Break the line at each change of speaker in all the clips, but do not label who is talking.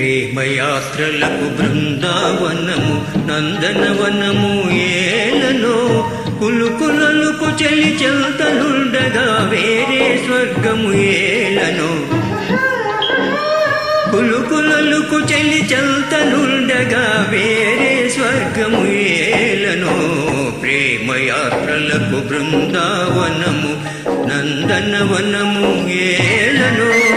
ప్రేమయాత్రలకు బృందావనము నందనవనము ఏలలో కులుకులలుకు చెలి చెల్తలుండగా వేరే స్వర్గము ఏలను. కులుకులలుకు చెలి చెల్తలుండగా వేరే స్వర్గము ఏలను. ప్రేమయాత్రలకు బృందావనము నందనవనము ఏలను.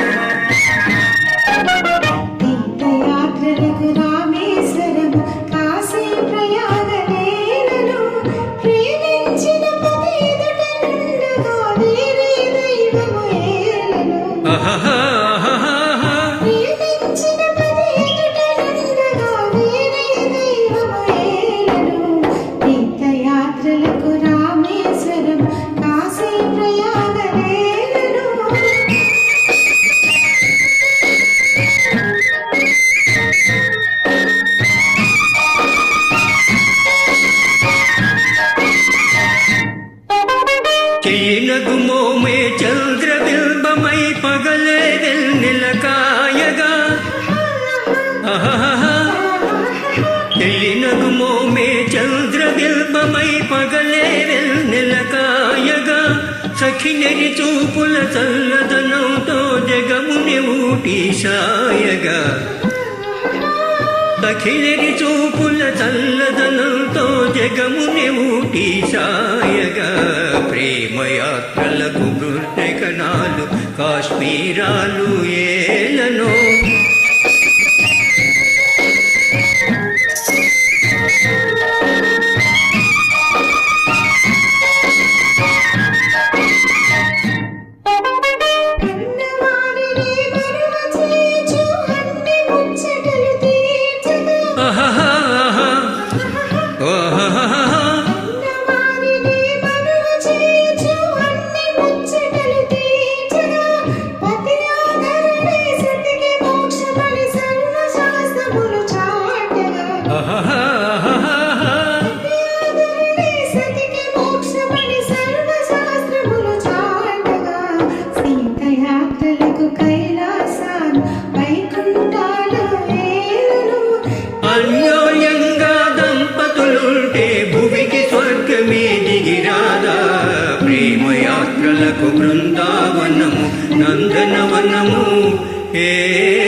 చెయ్యినగు మోమే చంద్ర బింబమై పగలే నిలకాయగా సఖినరి చూపుల చల్లదనంతో జగముని ఊటి సాయగా. సఖినరి చూపుల చల్లదనంతో జగముని ఊటి సాయగా. ప్రేమయాత్రలకు బృందకణాలు కాశ్మీరాలు ఏలనో ప్రేమయాత్రలకు బృందావనము నందనవనము. ఏ